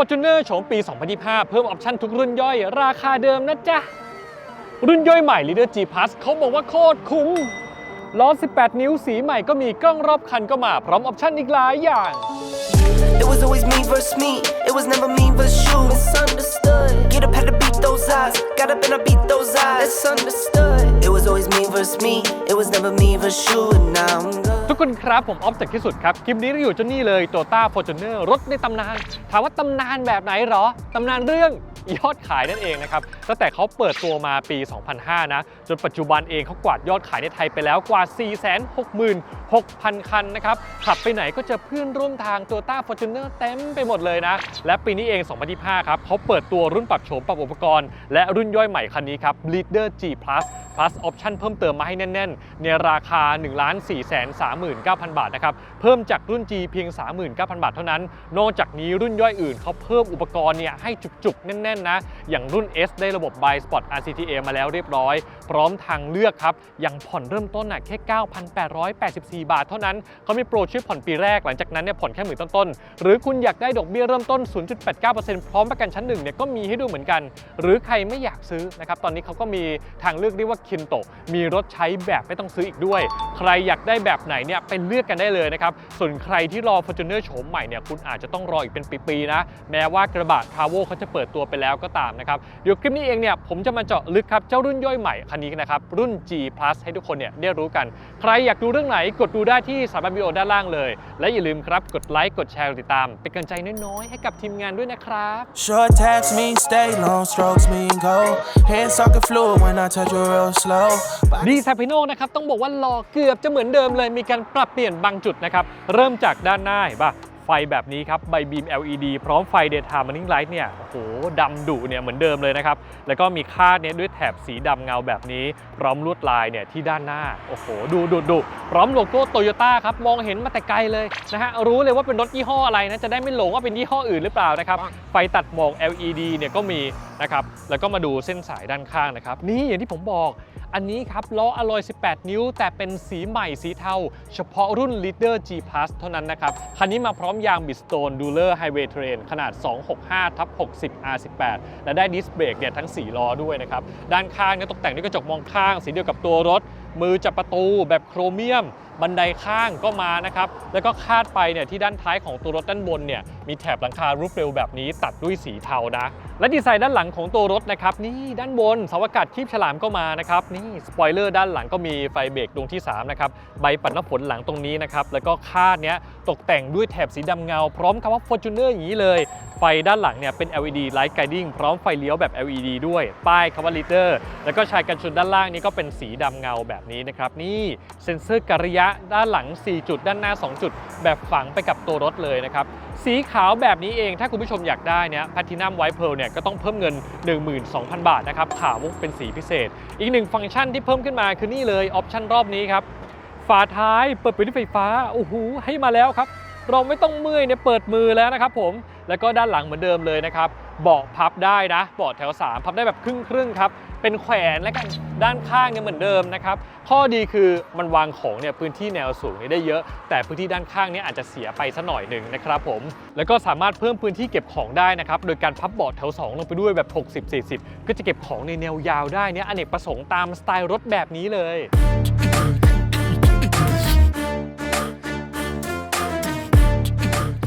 Fortuner โฉมปี 2025 เพิ่มออปชั่นทุกรุ่นย่อย ราคาเดิมนะจ๊ะ รุ่นย่อยใหม่ Leader G Plus เขาบอกว่าโคตรคุ้มล้อ 18 นิ้วสีใหม่ก็มีกล้องรอบคันก็มาพร้อมออปชั่นอีกหลายอย่าง It was always me versus me. It was never me versus you. Misunderstood. Get up, had to beat those odds. Got up and I beat those odds. It's understood. It was always me versus me. It was never me versus you. And now I'm good. ทุกคนครับผมออฟจากที่สุดครับ คลิปนี้เราอยู่จนนี่เลยโตต้าฟอร์จูเนอร์รถในตำนาน ถามว่าตำนานแบบไหนหรอ ตำนานเรื่อง ยอดขายนั่นเองนะครับตั้งแต่เขาเปิดตัวมาปี 2005 นะ จนปัจจุบันเองเขากวาดยอดขายในไทยไปแล้วกว่า 466,000 คันนะครับ ขับไปไหนก็จอเพื่อนร่วมทาง Toyota Fortuner เต็มไปหมดเลยนะ และปีนี้เอง 2025 ครับเขาเปิดตัวรุ่นปรับโฉมปรับอุปกรณ์ และรุ่นย่อยใหม่คันนี้ครับ Leader G Plus plus ออปชั่นเพิ่มเติมมาให้แน่น ๆ ในราคา 1 4 3 9 0 0 0 บาทนะครับ เพิ่มจากรุ่น G เพียง 39,000 บาทเท่านั้น นอกจากนี้รุ่นย่อยอื่นเขาเพิ่มอุปกรณ์เนี่ยให้จุกๆ แน่นๆนะ อย่างรุ่น S ได้ระบบ b y Spot RCTA มาแล้วเรียบร้อย พร้อมทางเลือกครับ อย่างผ่อนเริ่มต้นน่ะแค่ 9,884 บาทเท่านั้น เขามีโปรช่วยผ่อนปีแรก หลังจากนั้นเนี่ยผ่อนแค่หมื่นต้นๆ หรือคุณอยากได้ดอกเบี้ยเริ่มต้น 0.89%พร้อมประกันชั้นหนึ่งเนี่ยก็มีให้ดูเหมือนกัน หรือใครไม่อยากซื้อนะครับ ตอนนี้เขาก็มีทางเลือกเรียกว่าคินโตมีรถใช้แบบไม่ต้องซื้ออีกด้วย ใครอยากได้แบบไหนเนี่ยไปเลือกกันได้เลยนะครับ ส่วนใครที่รอ Fortuner โฉมใหม่เนี่ยคุณอาจจะต้องรออีกเป็นปีๆนะ แม้ว่ากระบะ t r a v o เขาจะเปิดตัวไปแล้วก็ตามนะครับเดี๋ยวคลิปนี้เองเนี่ยผมจะมาเจาะลึกครับเจ้ารุ่นย่อยใหม่คันนี้นะครับรุ่น G Plus ให้ทุกคนเนี่ยได้รู้กัน ใครอยากดูเรื่องไหนกดดูได้ที่สารบัญวิดีโอด้านล่างเลย และอย่าลืมครับกดไลค์กดแชร์กดติดตาม เป็นกำลังใจน้อยๆให้กับทีมงานด้วยนะครับ Short text mean stay, long strokes mean go. Hands talking fluid when I touch you real slow. But ดีไซน์ภายนอกนะครับต้องบอกว่าหล่อเกือบจะเหมือนเดิมเลยมีการปรับเปลี่ยนบางจุดนะครับเริ่มจากด้านหน้าเห็นป่ะ ไฟแบบนี้ครับใบบีม LED พร้อมไฟ Daytime Running Light เนี่ยโอ้โหดำดุเนี่ยเหมือนเดิมเลยนะครับ แล้วก็มีคาดเนี่ยด้วยแถบสีดำเงาแบบนี้ พร้อมลวดลายเนี่ยที่ด้านหน้า โอ้โห ดูดุดุพร้อมโลโก้โตโยต้าครับ มองเห็นมาแต่ไกลเลยนะฮะรู้เลยว่าเป็นรถยี่ห้ออะไรนะจะได้ไม่หลงว่าเป็นยี่ห้ออื่นหรือเปล่านะครับไฟตัดหมอก LED เนี่ยก็มี นะครับแล้วก็มาดูเส้นสายด้านข้างนะครับ นี่อย่างที่ผมบอกอันนี้ครับล้ออลอย 18 นิ้ว แต่เป็นสีใหม่สีเทา เฉพาะรุ่น Leader G Plus เท่านั้นนะครับ คันนี้มาพร้อมยาง Bridgestone Dueler Highway Terrain ขนาด 265ทับ60 R18 และได้ดิสเบรกเนี่ยทั้ง 4 ล้อด้วยนะครับ ด้านข้างเนี่ยตกแต่งด้วยกระจกมองข้าง สีเดียวกับตัวรถ มือจับประตูแบบโครเมียม บันไดข้างก็มานะครับแล้วก็คาดไปเนี่ยที่ด้านท้ายของตัวรถด้านบนเนี่ยมีแถบหลังคารูปเร็วแบบนี้ตัดด้วยสีเทานะ และดีไซน์ด้านหลังของตัวรถนะครับนี่ด้านบนเสาอากาศคีบฉลามก็มานะครับนี่สปอยเลอร์ด้านหลังก็มีไฟเบรกดวงที่3นะครับใบปัดน้ำฝนหลังตรงนี้นะครับแล้วก็คาดเนี้ยตกแต่งด้วยแถบสีดำเงา พร้อมคำว่า Fortuner อย่างนี้เลย ไฟด้านหลังเนี่ยเป็น LED Light Guiding พร้อมไฟเลี้ยวแบบ LED ด้วย ป้ายคำว่า Leader แล้วก็ชายกันชนด้านล่างนี้ก็เป็นสีดำเงาแบบนี้นะครับนี่เซ็นเซอร์การะยะด้านหลัง 4 จุด ด้านหน้า 2 จุด แบบฝังไปกับตัวรถเลยนะครับ สีขาวแบบนี้เองถ้าคุณผู้ชมอยากได้เนี่ยแพทินัมไวท์เพลเนี่ยก็ต้องเพิ่มเงิน 12,000 บาทนะครับขาวมุกเป็นสีพิเศษ อีกหนึ่งฟังก์ชันที่เพิ่มขึ้นมาคือนี่เลยออปชันรอบนี้ครับฝาท้ายเปิดปิดไฟฟ้าโอ้โหให้มาแล้วครับ เราไม่ต้องเมื่อยเนี่ยเปิดมือแล้วนะครับผม แล้วก็ด้านหลังเหมือนเดิมเลยนะครับเบาะพับได้นะเบาะแถว 3 พับได้แบบครึ่งครึ่งครับ เป็นแขวนแล้วกันด้านข้างเนี่ยเหมือนเดิมนะครับ ข้อดีคือมันวางของเนี่ยพื้นที่แนวสูงนี่ได้เยอะ แต่พื้นที่ด้านข้างเนี่ยอาจจะเสียไปสัหน่อยหนึ่งนะครับผม แล้วก็สามารถเพิ่มพื้นที่เก็บของได้นะครับ โดยการพับเบาะแถว 2 ลงไปด้วยแบบ 60-40 ก็จะเก็บของในแนวยาวได้เนี่ยอเนกประสงค์ตามสไตล์รถแบบนี้เลย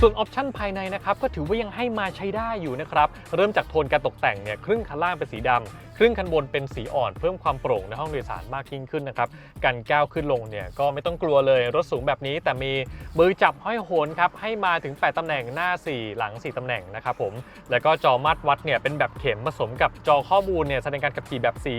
ส่วนออปชั่นภายในนะครับก็ถือว่ายังให้มาใช้ได้อยู่นะครับ เริ่มจากโทนการตกแต่งเนี่ยครึ่งคันล่างเป็นสีดำครึ่งคันบนเป็นสีอ่อนเพิ่มความโปร่งในห้องโดยสารมากยิ่งขึ้นนะครับการก้าวขึ้นลงเนี่ยก็ไม่ต้องกลัวเลยรถสูงแบบนี้ แต่มีมือจับห้อยโหนครับให้มาถึง 8 ตำแหน่งหน้า 4 หลัง 4 ตำแหน่งนะครับผมแล้วก็จอมัดวัดเนี่ยเป็นแบบเข็มผสมกับจอข้อมูลเนี่ยแสดงการขับขี่แบบสี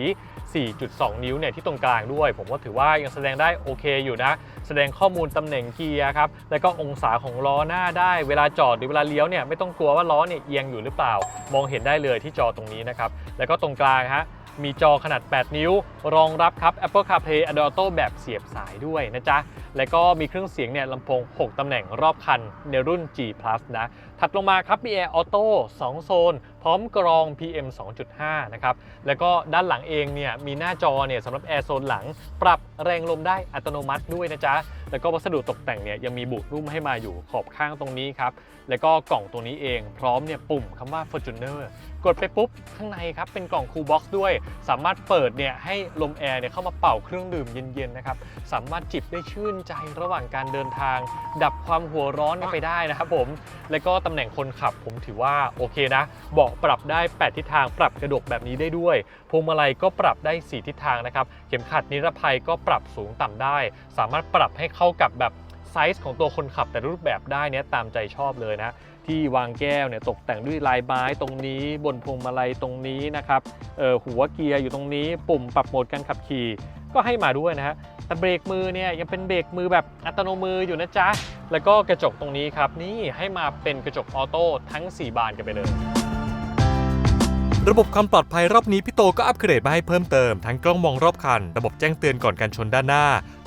4.2 นิ้วเนี่ยที่ตรงกลางด้วย ผมก็ถือว่ายังแสดงได้โอเคอยู่นะ แสดงข้อมูลตำแหน่งเกียร์ครับแล้วก็องศาของล้อหน้าได้เวลาจอดหรือเวลาเลี้ยวเนี่ยไม่ต้องกลัวว่าล้อเนี่ยเอียงอยู่หรือเปล่า มองเห็นได้เลยที่จอตรงนี้นะครับแล้วก็ตรงกลางฮะ มีจอขนาด 8 นิ้ว รองรับครับ Apple CarPlay Android Auto แบบเสียบสายด้วยนะจ๊ะ และก็มีเครื่องเสียงเนี่ยลำโพง 6 ตำแหน่งรอบคันในรุ่น G Plus นะ ถัดลงมาครับมี Air Auto 2โซน พร้อมกรอง PM 2.5 นะครับ แล้วก็ด้านหลังเองเนี่ยมีหน้าจอเนี่ยสำหรับแอร์โซนหลัง ปรับแรงลมได้อัตโนมัติด้วยนะจ๊ะ แล้วก็วัสดุตกแต่งเนี่ยยังมีบุกรุ่มให้มาอยู่ขอบข้างตรงนี้ครับ แล้วก็กล่องตัวนี้เองพร้อมเนี่ยปุ่มคำว่า Fortuner กดไปปุ๊บ ข้างในครับ เป็นกล่องคูลบ็อกซ์ด้วย สามารถเปิดเนี่ยให้ลมแอร์เนี่ยเข้ามาเป่าเครื่องดื่มเย็นๆนะครับ สามารถจิบได้ชื่นใจระหว่างการเดินทาง ดับความหัวร้อนกันไปได้นะครับผม แล้วก็ตำแหน่งคนขับผมถือว่าโอเคนะเบาะปรับได้ 8 ทิศทางปรับกระดกแบบนี้ได้ด้วยพวงมาลัยก็ปรับได้ 4 ทิศทางนะครับเข็มขัดนิรภัยก็ปรับสูงต่ำได้ สามารถปรับให้เข้ากับแบบไซส์ของตัวคนขับแต่รูปแบบได้เนี่ยตามใจชอบเลยนะที่วางแก้วเนี่ยตกแต่งด้วยลายไม้ตรงนี้บนพวงมาลัยตรงนี้นะครับออหัวเกียร์อยู่ตรงนี้ ปุ่มปรับโหมดการขับขี่ก็ให้มาด้วยนะฮะแต่เบรกมือเนี่ยยังเป็นเบรกมือแบบอัตโนมืออยู่นะจ๊ะ แล้วก็กระจกตรงนี้ครับนี่ให้มาเป็นกระจกออโต้ทั้ง 4 บานกันไปเลย ระบบความปลอดภัยรอบนี้พี่โตก็อัปเกรดมาให้เพิ่มเติมทั้งกล้องมองรอบคัน ระบบแจ้งเตือนก่อนการชนด้านหน้า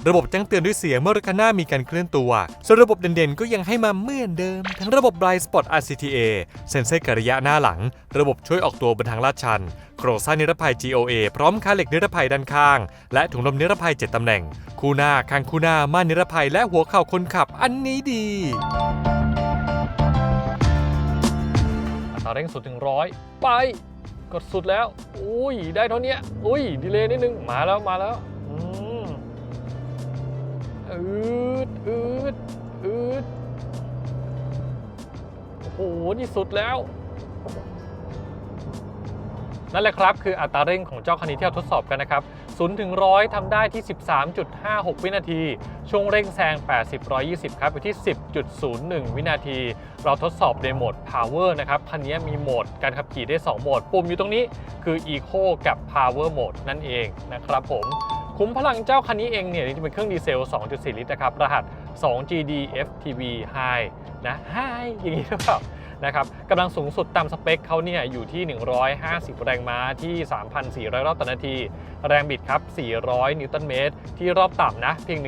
ระบบแจ้งเตือนด้วยเสียงเมื่อรถคันหน้ามีการเคลื่อนตัว ส่วนระบบเด่นๆ ก็ยังให้มาเหมือนเดิม ทั้งระบบ Blind Spot RCTA เซ็นเซอร์กระยะหน้าหลัง ระบบช่วยออกตัวบนทางลาดชันโครงสร้างนิรภัย GOA พร้อมคาเหล็กนิรภัยด้านข้าง และถุงลมนิรภัย 7 ตำแหน่ง คู่หน้าข้างคู่หน้าม่านนิรภัยและหัวเข่าคนขับอันนี้ดีอัตราเร่งสุดถึงร้อยไป กดสุดแล้ว อุ้ย ได้เท่านี้อุ้ย ดีเลยนิดนึง มาแล้ว มาแล้ว อืมอืดอืดอืดโอ้โห นี่สุดแล้ว นั่นแหละครับ คืออัตราเร่งของเจ้าคันนี้ที่เราทดสอบกันนะครับ 0ถึง100ทำได้ที่ 13.56 วินาที ช่วงเร่งแซง 80 120 ครับ อยู่ที่ 10.01 วินาที เราทดสอบในโหมด Power นะครับ คันนี้มีโหมดการขับขี่ได้ 2 โหมด ปุ่มอยู่ตรงนี้คือ Eco กับ Power Mode นั่นเองนะครับผมคุ้มพลังเจ้าคันนี้เองเนี่ยจริงๆเป็นเครื่องดีเซล 2.4 ลิตรนะครับ รหัส 2GD FTV High นะ High อย่างนี้หรือเปล่า นะครับกำลังสูงสุดตามสเปคเขาเนี่ยอยู่ที่ 150 แรงม้าที่ 3,400 รอบต่อนาที แรงบิดครับ 400 นิวตันเมตร ที่รอบต่ำนะเพียง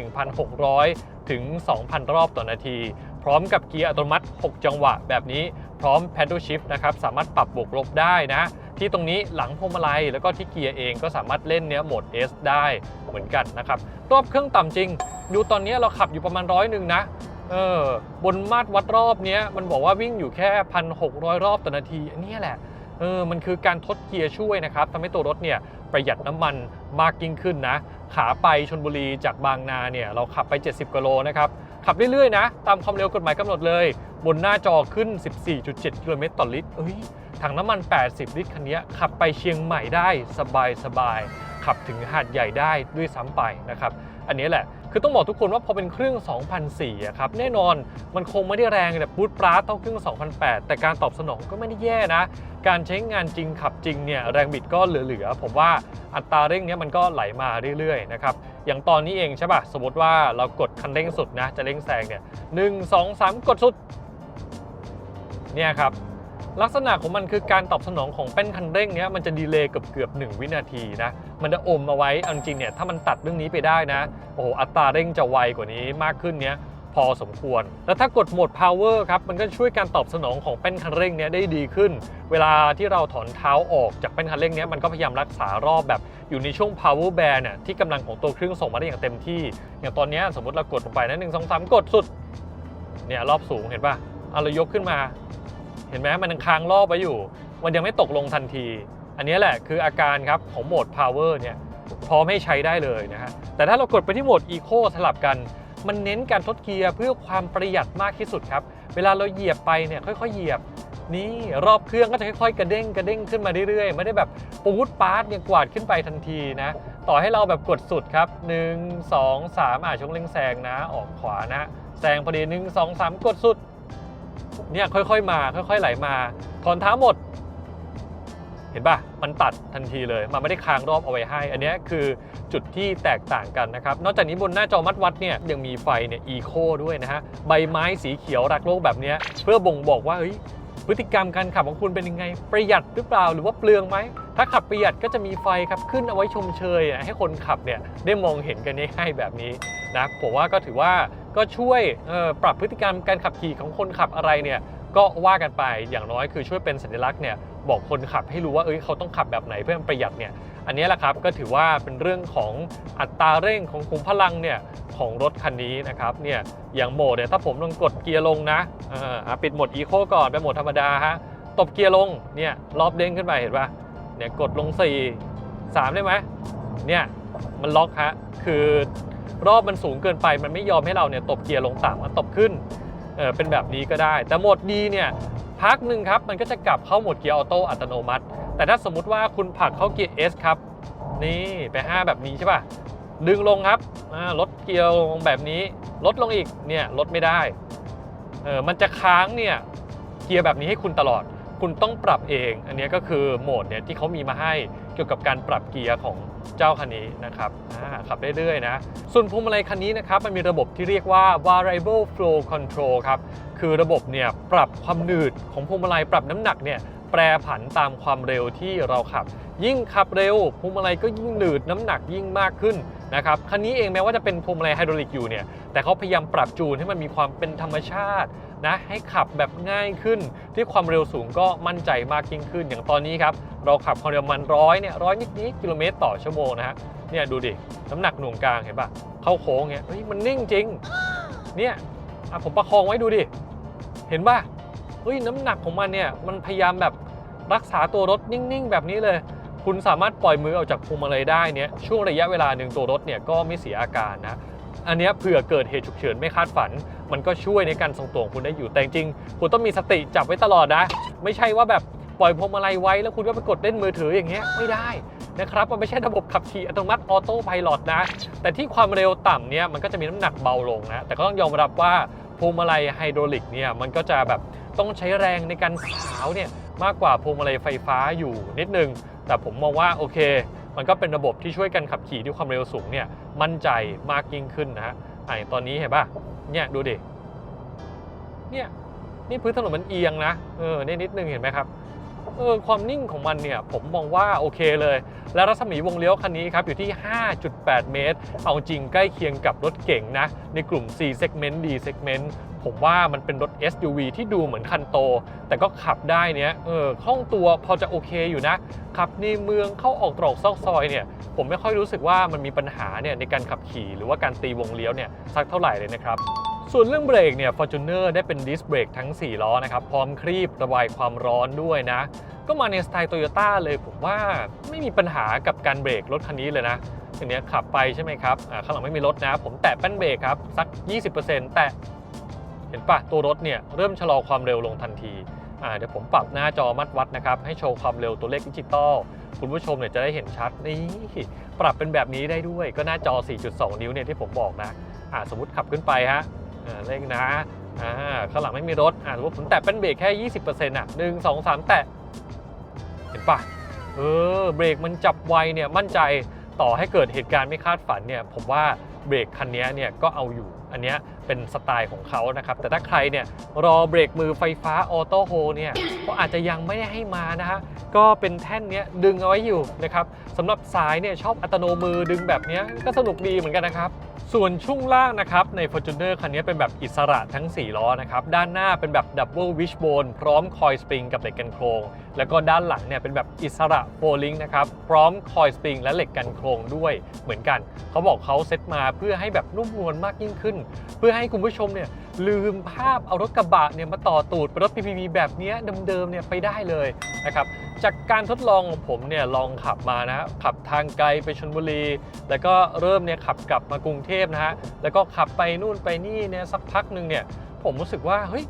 1,600 ถึง 2,000 รอบต่อนาที พร้อมกับเกียร์อัตโนมัติ 6 จังหวะแบบนี้พร้อม Paddle Shift นะครับสามารถปรับบวกลบได้นะที่ตรงนี้หลังพวงมาลัยแล้วก็ที่เกียร์เองก็สามารถเล่นเนี้ยโหมด S ได้เหมือนกันนะครับรอบเครื่องต่ำจริง ดูตอนนี้เราขับอยู่ประมาณร้อยหนึ่งนะ เออบนมาตรวัดรอบเนี้ยมันบอกว่าวิ่งอยู่แค่1,600รอบต่อนาทีอันนี้แหละเออมันคือการทดเกียร์ช่วยนะครับทำให้ตัวรถเนี่ยประหยัดน้ำมันมากยิ่งขึ้นนะ ขาไปชนบุรีจากบางนาเนี่ยเราขับไป 70กิโลนะครับขับเรื่อยๆนะ ตามความเร็วกฎหมายกำหนดเลย บนหน้าจอขึ้น 14.7 กิโลเมตรต่อลิตรเอ้ยถังน้ำมัน 80 ลิตรคันนี้ขับไปเชียงใหม่ได้สบายๆขับถึงหาดใหญ่ได้ด้วยซ้ำไปนะครับ อันนี้แหละ คือต้องบอกทุกคนว่าพอเป็นเครื่อง 2004อะครับแน่นอนมันคงไม่ได้แรงแบบบูทปราร์ตเท่าเครื่อง 2008 แต่การตอบสนองก็ไม่ได้แย่นะ การใช้งานจริงขับจริงเนี่ยแรงบิดก็เหลือๆ ผมว่าอัตราเร่งเนี้ยมันก็ไหลมาเรื่อยๆนะครับอย่างตอนนี้เองใช่ปะสมมติว่าเรากดคันเร่งสุดนะจะเร่งแซงเนี่ยหนึ่งสองสามกดสุดเนี่ยครับ ลักษณะของมันคือการตอบสนองของแป้นคันเร่งเนี้ยมันจะดีเลย์เกือบเกือบๆ1วินาทีนะ มันจะอมเอาไว้เอาจริงเนี่ยถ้ามันตัดเรื่องนี้ไปได้นะ โอ้โห อัตราเร่งจะไวกว่านี้มากขึ้นเนี้ยพอสมควร แล้วถ้ากดโหมด power ครับ มันก็ช่วยการตอบสนองของแป้นคันเร่งเนี้ยได้ดีขึ้น เวลาที่เราถอนเท้าออกจากแป้นคันเร่งเนี้ยมันก็พยายามรักษารอบแบบอยู่ในช่วง power band เนี่ยที่กำลังของตัวเครื่องส่งมาได้อย่างเต็มที่ อย่างตอนนี้สมมติเรากดลงไปนะหนึ่งสองสามกดสุด เนี่ยรอบสูงเห็นป่ะเอาเรายกขึ้นมา เห็นไหมมันยังค้างรอบไว้อยู่ มันยังไม่ตกลงทันที อันนี้แหละคืออาการครับของโหมด power เนี่ยพร้อมให้ใช้ได้เลยนะฮะแต่ถ้าเรากดไปที่โหมด eco สลับกัน มันเน้นการทดเกียร์เพื่อความประหยัดมากที่สุดครับ เวลาเราเหยียบไปเนี่ยค่อยๆเหยียบนี่รอบเครื่องก็จะค่อยๆ กระเด้งกระเด้งขึ้นมาเรื่อยๆ ไม่ได้แบบปูดปาร์ตเนี่ยกวาดขึ้นไปทันทีนะ ต่อให้เราแบบกดสุดครับ 1 2 3อะช่วงเร่งแซงนะ ออกขวานะ แซงพอดี 1 2 3 กดสุด เนี่ยค่อยๆ มาค่อยๆไหลมา ถอนเท้าหมด เห็นป่ะ มันตัดทันทีเลย มันไม่ได้ค้างรอบเอาไว้ให้ อันนี้คือจุดที่แตกต่างกันนะครับ นอกจากนี้บนหน้าจอมัดวัดเนี่ยยังมีไฟเนี่ยอีโคด้วยนะฮะ ใบไม้สีเขียวรักโลกแบบเนี้ยเพื่อบ่งบอกว่าเฮ้ยพฤติกรรมการขับของคุณเป็นยังไง ประหยัดหรือเปล่าหรือว่าเปลืองไหม ถ้าขับประหยัดก็จะมีไฟครับขึ้นเอาไว้ชมเชยอะให้คนขับเนี่ยได้มองเห็นกันง่ายๆแบบนี้นะผมว่าก็ถือว่าก็ช่วยปรับพฤติกรรมการขับขี่ของคนขับอะไรเนี่ยก็ว่ากันไปอย่างน้อยคือช่วยเป็นสัญลักษณ์เนี่ยบอกคนขับให้รู้ว่าเอ้ยเขาต้องขับแบบไหนเพื่อประหยัดเนี่ยอันนี้แหละครับก็ถือว่าเป็นเรื่องของอัตราเร่งของขุมพลังเนี่ยของรถคันนี้นะครับเนี่ยอย่างโหมดเนี่ยถ้าผมลองกดเกียร์ลงนะเอออะปิดโหมดอีโคก่อนไปโหมดธรรมดาฮะตบเกียร์ลงเนี่ยรอบเด้งขึ้นไปเห็นปะ เนี่ยกดลง 4 3 ได้ไหมเนี่ยมันล็อกฮะคือรอบมันสูงเกินไปมันไม่ยอมให้เราเนี่ยตบเกียร์ลงต่ำมันตบขึ้นเออเป็นแบบนี้ก็ได้ แต่โหมดดีเนี่ยพักหนึ่งครับมันก็จะกลับเข้าโหมดเกียร์ออโต้อัตโนมัติ แต่ถ้าสมมติว่าคุณผลักเข้าเกียร์ S ครับนี่ไป 5 แบบนี้ใช่ป่ะดึงลงครับลดเกียร์ลงแบบนี้ลดลงอีกเนี่ยลดไม่ได้เออมันจะค้างเนี่ยเกียร์แบบนี้ให้คุณตลอด คุณต้องปรับเอง อันนี้ก็คือโหมดเนี่ยที่เขามีมาให้เกี่ยวกับการปรับเกียร์ของเจ้าคันนี้นะครับขับเรื่อยๆนะ ส่วนพวงมาลัยคันนี้นะครับมันมีระบบที่เรียกว่า variable flow control ครับ คือระบบเนี่ยปรับความหนืดของพวงมาลัยปรับน้ำหนักเนี่ยแปรผันตามความเร็วที่เราขับ ยิ่งขับเร็วพวงมาลัยก็ยิ่งหนืดน้ำหนักยิ่งมากขึ้น นะครับคันนี้เองแม้ว่าจะเป็นพวงมาลัยไฮดรอลิกอยู่เนี่ยแต่เขาพยายามปรับจูนให้มันมีความเป็นธรรมชาตินะให้ขับแบบง่ายขึ้น ที่ความเร็วสูงก็มั่นใจมากยิ่งขึ้น อย่างตอนนี้ครับเราขับความเร็วมันร้อยเนี่ยร้อยนิดๆกิโลเมตรต่อชั่วโมงนะฮะเนี่ยดูดิน้ำหนักหน่วงกลางเห็นปะเข้าโค้งเนี่ยเฮ้ยมันนิ่งจริงเนี่ยผมประคองไว้ดูดิเห็นป่ะเฮ้ยน้ำหนักของมันเนี่ยมันพยายามแบบรักษาตัวรถนิ่งๆ แบบนี้เลย คุณสามารถปล่อยมือออกจากพวงมาลัยได้เนี่ยช่วงระยะเวลาหนึ่งตัวรถเนี่ยก็ไม่เสียอาการนะอันนี้เผื่อเกิดเหตุฉุกเฉินไม่คาดฝัน มันก็ช่วยในการทรงตัวของคุณได้อยู่แต่จริงคุณต้องมีสติจับไว้ตลอดนะ ไม่ใช่ว่าแบบปล่อยพวงมาลัยไว้แล้วคุณก็ไปกดเล่นมือถืออย่างเงี้ยไม่ได้นะครับมันไม่ใช่ระบบขับขี่อัตโนมัติออโต้ไพลอตนะ แต่ที่ความเร็วต่ำเนี่ยมันก็จะมีน้ำหนักเบาลงนะ แต่ก็ต้องยอมรับว่าพวงมาลัยไฮดรอลิกเนี่ยมันก็จะแบบต้องใช้แรงในการสาวเนี่ยมากกว่าพวงมาลัยไฟฟ้าอยู่นิดนึง แต่ผมมองว่าโอเค มันก็เป็นระบบที่ช่วยกันขับขี่ด้วยความเร็วสูงเนี่ยมั่นใจมากยิ่งขึ้นนะฮะอะอย่างตอนนี้เห็นป่ะเนี่ยดูดิเนี่ยนี่พื้นถนนมันเอียงนะเออนี่นิดนึงเห็นไหมครับเออความนิ่งของมันเนี่ยผมมองว่าโอเคเลย และรัศมีวงเลี้ยวคันนี้ครับอยู่ที่ 5.8 เมตร เอาจริงใกล้เคียงกับรถเก๋งนะ ในกลุ่ม C segment D segment ผมว่ามันเป็นรถ SUV ที่ดูเหมือนคันโต แต่ก็ขับได้เนี่ยเออคล่องตัวพอจะโอเคอยู่นะ ขับในเมืองเข้าออกตรอกซอกซอยเนี่ยผมไม่ค่อยรู้สึกว่ามันมีปัญหาเนี่ยในการขับขี่หรือว่าการตีวงเลี้ยวเนี่ยสักเท่าไหร่เลยนะครับส่วนเรื่องเบรกเนี่ย Fortuner ได้เป็นดิสเบรกทั้ง 4 ล้อนะครับ พร้อมครีบระบายความร้อนด้วยนะ ก็มาในสไตล์โตโยต้าเลยผมว่าไม่มีปัญหากับการเบรกรถคันนี้เลยนะอย่างเนี้ยขับไปใช่ไหมครับข้างหลังไม่มีรถนะ ผมแตะแป้นเบรกครับ สัก 20%แตะ เห็นปะตัวรถเนี่ยเริ่มชะลอความเร็วลงทันทีเดี๋ยวผมปรับหน้าจอมัดวัดนะครับ ให้โชว์ความเร็วตัวเลขดิจิตอลคุณผู้ชมเนี่ยจะได้เห็นชัดนี่ปรับเป็นแบบนี้ได้ด้วย ก็หน้าจอ 4.2 นิ้วเนี่ยที่ผมบอกนะสมมติขับขึ้นไปฮะเร่งนะข้างหลังไม่มีรถสมมติผมแตะแป้นเบรกแค่ 20%อะหนึ่งสองสามแตะเห็นปะเออเบรกมันจับไวเนี่ยมั่นใจต่อให้เกิดเหตุการณ์ไม่คาดฝันเนี่ยผมว่าเบรกคันนี้เนี่ยก็เอาอยู่อันเนี้ย เป็นสไตล์ของเขานะครับ แต่ถ้าใครเนี่ยรอเบรกมือไฟฟ้าออโต้โฮเนี่ยก็อาจจะยังไม่ได้ให้มานะฮะก็เป็นแท่นเนี้ยดึงเอาไว้อยู่นะครับสำหรับสายเนี่ยชอบอัตโนมือดึงแบบเนี้ยก็สนุกดีเหมือนกันนะครับส่วนช่วงล่างนะครับใน Fortuner คันนี้เป็นแบบอิสระทั้ง 4 ล้อนะครับ ด้านหน้าเป็นแบบ Double Wishbone พร้อมคอยสปริงกับเหล็กกันโครง แล้วก็ด้านหลังเนี่ยเป็นแบบอิสระโฟลิงนะครับ พร้อมคอยสปริงและเหล็กกันโครงด้วยเหมือนกัน เขาบอกเขาเซตมาเพื่อให้แบบนุ่มนวลมากยิ่งขึ้น เพื่อให้คุณผู้ชมเนี่ยลืมภาพเอารถกระบะเนี่ยมาต่อตูดเป็นรถ PPV แบบนี้เดิมๆเนี่ยไปได้เลยนะครับจากการทดลองของผมเนี่ยลองขับมานะขับทางไกลไปชลบุรี แล้วก็เริ่มเนี่ยขับกลับมากรุงเทพนะฮะแล้วก็ขับไปนู่นไปนี่เนี่ยสักพักหนึ่งเนี่ยผมรู้สึกว่าเฮ้ย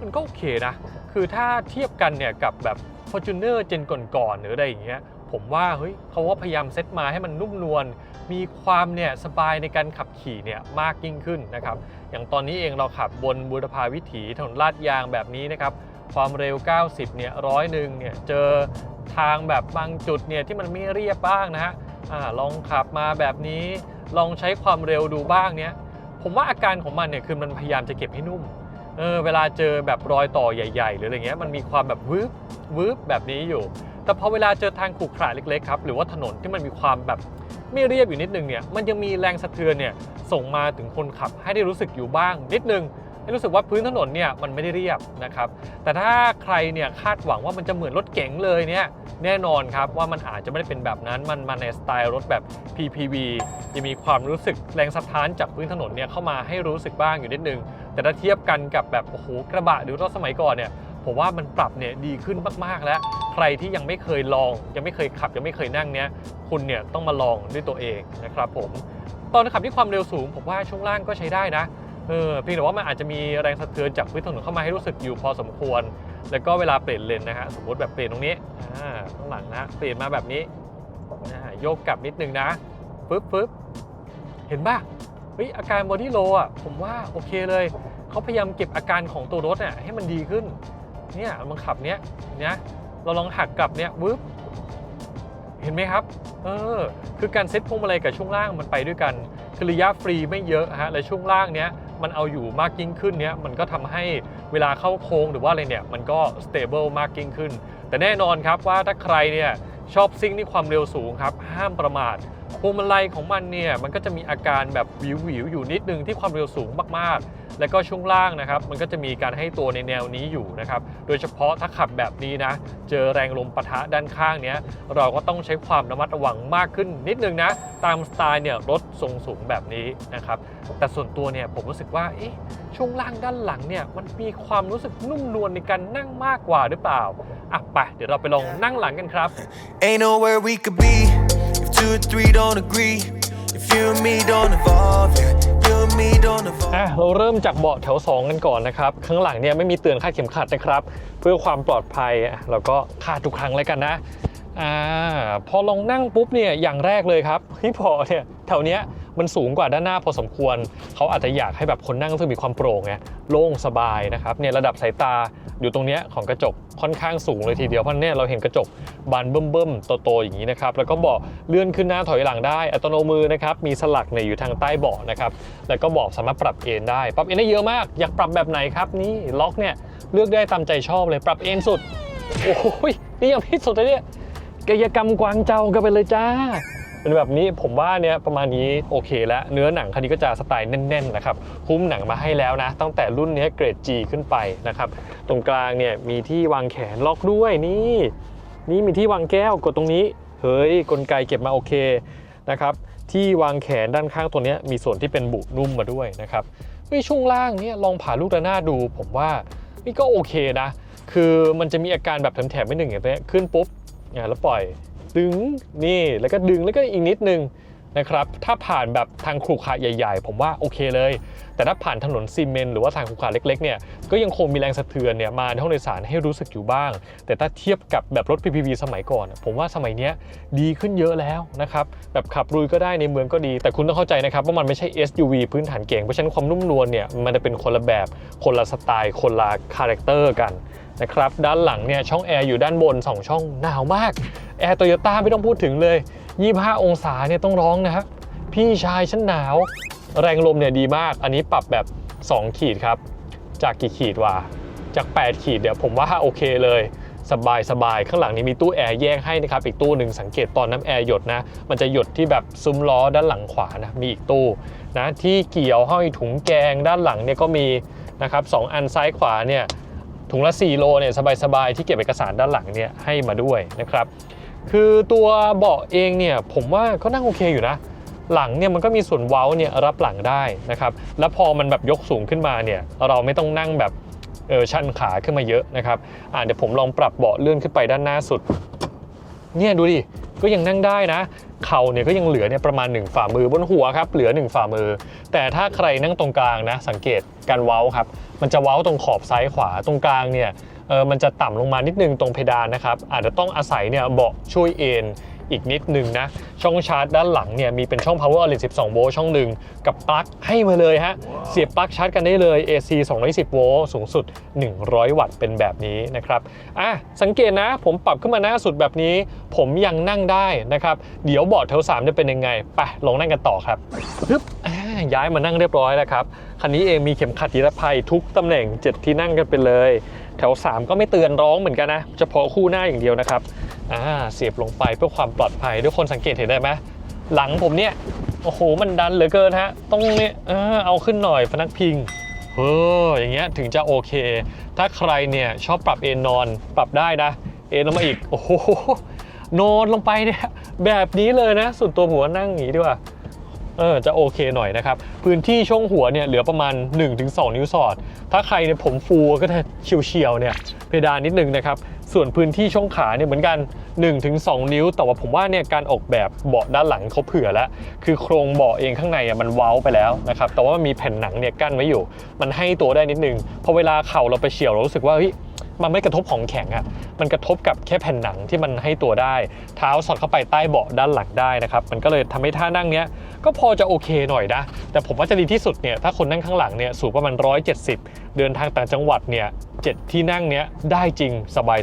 มันก็โอเคนะ คือถ้าเทียบกันเนี่ยกับแบบ Fortuner เจนก่อนๆหรืออะไรอย่างเงี้ยผมว่าเฮ้ยเขาว่าพยายามเซตมาให้มันนุ่มนวล มีความเนี่ยสบายในการขับขี่เนี่ยมากยิ่งขึ้นนะครับ อย่างตอนนี้เองเราขับบนบุรพาวิถีถนนลาดยางแบบนี้นะครับ ความเร็ว 90 เนี่ยร้อยหนึ่งเนี่ยเจอทางแบบบางจุดเนี่ยที่มันไม่เรียบบ้างนะฮะลองขับมาแบบนี้ลองใช้ความเร็วดูบ้างเนี่ยผมว่าอาการของมันเนี่ยคือมันพยายามจะเก็บให้นุ่มเออเวลาเจอแบบรอยต่อใหญ่ ๆ หรืออะไรเงี้ยมันมีความแบบวืบวืบแบบนี้อยู่ แต่พอเวลาเจอทางขรุขระเล็กๆครับหรือว่าถนนที่มันมีความแบบไม่เรียบอยู่นิดนึงเนี่ยมันยังมีแรงสะเทือนเนี่ยส่งมาถึงคนขับให้ได้รู้สึกอยู่บ้าง นิดนึงให้รู้สึกว่าพื้นถนนเนี่ยมันไม่ได้เรียบนะครับแต่ถ้าใครเนี่ยคาดหวังว่ามันจะเหมือนรถเก๋งเลยเนี่ยแน่นอนครับว่ามันอาจจะไม่ได้เป็นแบบนั้นมันมาในสไตล์รถแบบ PPV จะมีความรู้สึกแรงสะท้านจากพื้นถนนเนี่ยเข้ามาให้รู้สึกบ้างอยู่นิดนึงแต่ถ้าเทียบกันกับแบบโอ้โหกระบะหรือรถสมัยก่อนเนี่ย ผมว่ามันปรับเนี่ยดีขึ้นมากๆแล้ว ใครที่ยังไม่เคยลอง ยังไม่เคยขับยังไม่เคยนั่งเนี่ยคุณเนี่ยต้องมาลองด้วยตัวเองนะครับผมตอนขับที่ความเร็วสูง ผมว่าช่วงล่างก็ใช้ได้นะเออเพียงแต่ว่ามันอาจจะมีแรงสะเทือนจากพื้นถนนเข้ามาให้รู้สึกอยู่พอสมควร แล้วก็เวลาเปลี่ยนเลนนะฮะสมมติแบบเปลี่ยนตรงนี้อ่าข้างหลังนะเปลี่ยนมาแบบนี้อ่าโยกกลับนิดนึงนะปึ๊บปึ๊บเห็นป่ะเฮ้ยอาการบอดี้โลอะผมว่าโอเคเลย เขาพยายามเก็บอาการของตัวรถอะให้มันดีขึ้น เนี่ยมันขับเนี้ยเนี่ยเราลองหักกลับเนี้ยวึบเห็นไหมครับ เออ คือการเซ็ตพวงมาลัยกับช่วงล่างมันไปด้วยกัน คือระยะฟรีไม่เยอะฮะ และช่วงล่างเนี้ยมันเอาอยู่มากยิ่งขึ้นเนี้ยมันก็ทำให้เวลาเข้าโค้งหรือว่าอะไรเนี่ยมันก็ stable มากยิ่งขึ้น แต่แน่นอนครับว่าถ้าใครเนี่ยชอบซิ่งที่ความเร็วสูงครับ ห้ามประมาท พวงมาลัยของมันเนี่ยมันก็จะมีอาการแบบวิววิวๆอยู่นิดนึงที่ความเร็วสูงมากๆ แล้วก็ช่วงล่างนะครับมันก็จะมีการให้ตัวในแนวนี้อยู่นะครับโดยเฉพาะถ้าขับแบบนี้นะเจอแรงลมปะทะด้านข้างเนี้ยเราก็ต้องใช้ความระมัดระวังมากขึ้นนิดนึงนะตามสไตล์เนี่ยรถทรงสูงแบบนี้นะครับแต่ส่วนตัวเนี่ยผมรู้สึกว่าเอ๊ะช่วงล่างด้านหลังเนี่ยมันมีความรู้สึกนุ่มนวลในการนั่งมากกว่าหรือเปล่าอะไปเดี๋ยวเราไปลองนั่งหลังกันครับ Ain't nowhere we could be two three don't agree. If you and me don't evolve, yeah, you and me don't evolve. อะเราเริ่มจากเบาะแถว 2 กันก่อนนะครับ ข้างหลังเนี่ยไม่มีเตือนคาดเข็มขัดนะครับ เพื่อความปลอดภัยอะเราก็คาดทุกครั้งเลยกันนะอ่าพอลองนั่งปุ๊บเนี่ยอย่างแรกเลยครับที่พอเนี่ยแถวเนี้ย มันสูงกว่าด้านหน้าพอสมควร เขาอาจจะอยากให้แบบคนนั่งรู้สึกมีความโปร่งไงโล่งสบายนะครับเนี่ยระดับสายตาอยู่ตรงเนี้ยของกระจกค่อนข้างสูงเลยทีเดียวเพราะเนี่ยเราเห็นกระจกบานเบิ่มๆโตๆอย่างนี้นะครับแล้วก็เบาะเลื่อนขึ้นหน้าถอยหลังได้อัตโนมือนะครับมีสลักเนี่ยอยู่ทางใต้เบาะนะครับแล้วก็เบาะสามารถปรับเอนได้ ปรับเอนได้เยอะมากอยากปรับแบบไหนครับนี่ล็อกเนี่ยเลือกได้ตามใจชอบเลยปรับเอนสุดโอ้ยนี่ยังพิสุดเลยเนี่ยกายกรรมกวางเจ้ากันไปเลยจ้า เป็นแบบนี้ผมว่าเนี่ยประมาณนี้โอเคแล้วเนื้อหนังคันนี้ก็จะสไตล์แน่นๆนะครับหุ้มหนังมาให้แล้วนะ ตั้งแต่รุ่นนี้เกรด G ขึ้นไปนะครับตรงกลางเนี่ยมีที่วางแขนล็อกด้วยนี่นี่มีที่วางแก้วกดตรงนี้เฮ้ยกลไกเก็บมาโอเคนะครับที่วางแขนด้านข้างตัวเนี้ยมีส่วนที่เป็นบุนุ่มมาด้วยนะครับเฮ้ยช่วงล่างเนี่ยลองผ่าลูกระนาดดู ผมว่านี่ก็โอเคนะ คือมันจะมีอาการแบบแถมๆไม่หนึ่งอย่างเงี้ยขึ้นปุ๊บแล้วปล่อย ดึงนี่แล้วก็ดึงแล้วก็อีกนิดนึง นะครับถ้าผ่านแบบทางขรุขระใหญ่ ๆ ผมว่าโอเคเลย แต่ถ้าผ่านถนนซีเมนต์หรือว่าทางขรุขระเล็กๆเนี่ยก็ยังคงมีแรงสะเทือนเนี่ยมาในห้องโดยสารให้รู้สึกอยู่บ้าง แต่ถ้าเทียบกับแบบรถ PPV สมัยก่อน ผมว่าสมัยนี้ดีขึ้นเยอะแล้วนะครับแบบขับลุยก็ได้ในเมืองก็ดี แต่คุณต้องเข้าใจนะครับว่ามันไม่ใช่ SUV พื้นฐานเก่งเพราะฉะนั้นความนุ่มนวลเนี่ยมันจะเป็นคนละแบบคนละสไตล์ คนละคาแรคเตอร์กันนะครับด้านหลังเนี่ยช่องแอร์อยู่ด้านบน 2 ช่องหนาวมากแอร์โตโยต้าไม่ต้องพูดถึงเลย 25 องศาเนี่ยต้องร้องนะครับ พี่ชายฉันหนาว แรงลมเนี่ยดีมาก อันนี้ปรับแบบ 2 ขีดครับ จากกี่ขีดวะจาก 8 ขีดเดี๋ยวผมว่าโอเคเลยสบายสบายข้างหลังนี้มีตู้แอร์แยกให้นะครับอีกตู้หนึ่งสังเกตตอนน้ำแอร์หยดนะ มันจะหยดที่แบบซุ้มล้อด้านหลังขวานะมีอีกตู้นะที่เกี่ยวห้อยถุงแกงด้านหลังเนี่ยก็มีนะครับสองอันซ้ายขวาเนี่ยถุงละ 4 โลเนี่ยสบายๆที่เก็บเอกสารด้านหลังเนี่ยให้มาด้วยนะครับ คือตัวเบาะเองเนี่ยผมว่าก็นั่งโอเคอยู่นะ หลังเนี่ยมันก็มีส่วนเว้าเนี่ยรับหลังได้นะครับแล้วพอมันแบบยกสูงขึ้นมาเนี่ยเราไม่ต้องนั่งแบบเออชันขาขึ้นมาเยอะนะครับอ่าเดี๋ยวผมลองปรับเบาะเลื่อนขึ้นไปด้านหน้าสุด เนี่ยดูดิก็ยังนั่งได้นะ เข่าเนี่ยก็ยังเหลือเนี่ยประมาณ 1 ฝ่ามือบนหัวครับเหลือ 1 ฝ่ามือ แต่ถ้าใครนั่งตรงกลางนะ สังเกตการเว้าครับ มันจะเว้าตรงขอบซ้ายขวาตรงกลางเนี่ย เออมันจะต่ำลงมานิดนึงตรงเพดานนะครับ อาจจะต้องอาศัยเนี่ยเบาะช่วยเอนอีกนิดนึงนะ ช่องชาร์จด้านหลังเนี่ยมีเป็นช่อง power outlet 12 โวลต์ช่องหนึ่งกับปลั๊กให้มาเลยฮะ เสียบปลั๊กชาร์จกันได้เลย AC 210 โวลต์สูงสุด 100 วัตต์เป็นแบบนี้นะครับอะสังเกตนะผมปรับขึ้นมาหน้าสุดแบบนี้ ผมยังนั่งได้นะครับ เดี๋ยวเบาะแถว3จะเป็นยังไง ไปลองนั่งกันต่อครับปึ๊บอ่าย้ายมานั่งเรียบร้อยแล้วครับ คันนี้เองมีเข็มขัดนิรภัยทุกตำแหน่ง 7 ที่นั่งกันไปเลย แถว 3 ก็ไม่เตือนร้องเหมือนกันนะ เฉพาะคู่หน้าอย่างเดียวนะครับอ่าเสียบลงไปเพื่อความปลอดภัยทุกคนสังเกตเห็นได้ไหมหลังผมเนี่ยโอ้โหมันดันเหลือเกินฮะต้องเนี่ยเออเอาขึ้นหน่อยพนักพิงเอออย่างเงี้ยถึงจะโอเค ถ้าใครเนี่ยชอบปรับเอนนอนปรับได้นะ เอนลงมาอีกโอ้โหนอนลงไปเนี่ยแบบนี้เลยนะส่วนตัวผมว่านั่งอย่างนี้ดีกว่า เออจะโอเคหน่อยนะครับ พื้นที่ช่วงหัวเนี่ยเหลือประมาณ 1-2 นิ้วสอด ถ้าใครเนี่ยผมฟูก็จะเฉียวๆเนี่ยเพดานนิดนึงนะครับ ส่วนพื้นที่ช่วงขาเนี่ยเหมือนกัน 1-2 นิ้ว แต่ว่าผมว่าเนี่ยการออกแบบเบาะด้านหลังเขาเผื่อแล้ว คือโครงเบาะเองข้างในอะมันเว้าไปแล้วนะครับแต่ว่ามันมีแผ่นหนังเนี่ยกั้นไว้อยู่ มันให้ตัวได้นิดนึงพอเวลาเข่าเราไปเฉียวเรารู้สึกว่าเฮ้ย มันไม่กระทบของแข็งอะมันกระทบกับแค่แผ่นหนังที่มันให้ตัวได้ เท้าสอดเข้าไปใต้เบาะด้านหลังได้นะครับมันก็เลยทำให้ท่านั่งเนี้ยก็พอจะโอเคหน่อยนะแต่ผมว่าจะดีที่สุดเนี่ยถ้าคนนั่งข้างหลังเนี่ยสูงประมาณ170เดินทางต่างจังหวัดเนี่ยเจ็ดที่นั่งเนี้ยได้จริง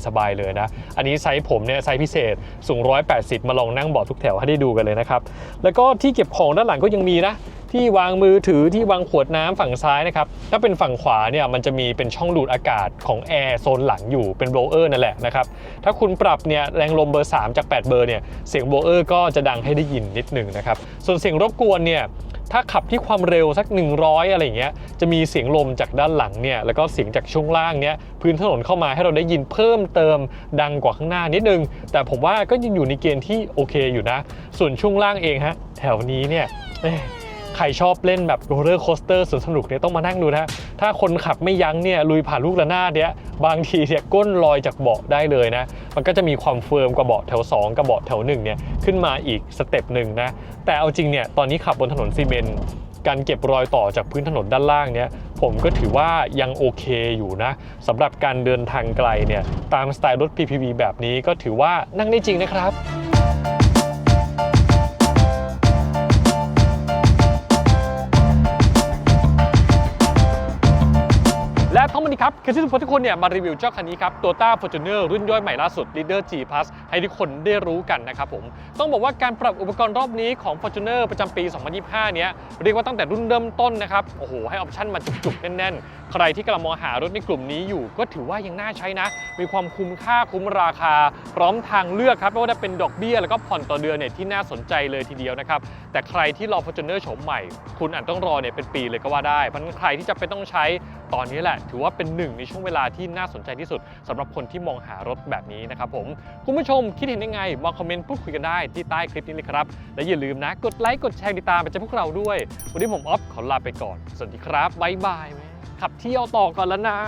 สบายๆเลยนะ อันนี้ไซส์ผมเนี่ยไซส์พิเศษสูง 180 มาลองนั่งเบาะทุกแถวให้ได้ดูกันเลยนะครับ แล้วก็ที่เก็บของด้านหลังก็ยังมีนะที่วางมือถือที่วางขวดน้ำฝั่งซ้ายนะครับ ถ้าเป็นฝั่งขวาเนี่ยมันจะมีเป็นช่องดูดอากาศของแอร์โซนหลังอยู่เป็นโบลเออร์นั่นแหละนะครับ ถ้าคุณปรับเนี่ยแรงลมเบอร์ 3 จาก 8 เบอร์เนี่ยเสียงโบลเออร์ก็จะดังให้ได้ยินนิดหนึ่งนะครับ ส่วนเสียงรบกวนเนี่ย ถ้าขับที่ความเร็วสัก 100 อะไรอย่างเงี้ยจะมีเสียงลมจากด้านหลังเนี่ยแล้วก็เสียงจากช่วงล่างเนี่ยพื้นถนนเข้ามาให้เราได้ยินเพิ่มเติมดังกว่าข้างหน้านิดนึง แต่ผมว่าก็ยังอยู่ในเกณฑ์ที่โอเคอยู่นะ ส่วนช่วงล่างเองฮะแถวนี้เนี่ย ใครชอบเล่นแบบโรลเลอร์โคสเตอร์สวนสนุกเนี่ยต้องมานั่งดูนะถ้าคนขับไม่ยั้งเนี่ยลุยผ่านลูกระนาดเนี่ยบางทีเนี่ยก้นลอยจากเบาะได้เลยนะ มันก็จะมีความเฟิร์มกว่าเบาะแถว 2 กับเบาะแถว1เนี่ยขึ้นมาอีกสเต็ปหนึ่งนะ แต่เอาจริงเนี่ยตอนนี้ขับบนถนนซีเมนต์การเก็บรอยต่อจากพื้นถนนด้านล่างเนี่ยผมก็ถือว่ายังโอเคอยู่นะสำหรับการเดินทางไกลเนี่ยตามสไตล์รถ PPV แบบนี้ก็ถือว่านั่งได้จริงนะครับ นี้ครับคือที่ทุกคนทุกคนเนี่ยมารีวิวเจ้าคันนี้ครับ Toyota Fortuner รุ่นย่อยใหม่ล่าสุด Leader G Plus ให้ทุกคนได้รู้กันนะครับผม ต้องบอกว่าการปรับอุปกรณ์รอบนี้ของ Fortuner ประจำปี 2025 เนี้ยเรียกว่าตั้งแต่รุ่นเริ่มต้นนะครับ โอ้โห ให้ออปชั่นมาจุกๆ แน่นๆใครที่กำลังมองหารถในกลุ่มนี้อยู่ ก็ถือว่ายังน่าใช้นะ มีความคุ้มค่าคุ้มราคา พร้อมทางเลือกครับไม่ว่าจะเป็นดอกเบี้ย แล้วก็ผ่อนต่อเดือนเนี่ยที่น่าสนใจเลยทีเดียวนะครับ แต่ใครที่รอ Fortuner โฉมใหม่ คุณอาจต้องรอเนี่ยเป็นปีเลยก็ว่าได้เพราะฉะนั้นใครที่จะเป็นต้องใช้ตอนนี้แหละ ถือว่าเป็นหนึ่งในช่วงเวลาที่น่าสนใจที่สุดสำหรับคนที่มองหารถแบบนี้นะครับผมคุณผู้ชมคิดเห็นยังไงมาคอมเมนต์พูดคุยกันได้ที่ใต้คลิปนี้เลยครับ และอย่าลืมนะ กดไลค์กดแชร์ติดตามไปเจอพวกเราด้วย วันนี้ผมออฟขอลาไปก่อน สวัสดีครับบ๊ายบายแม ขับเที่ยวต่อก่อนแล้วนะ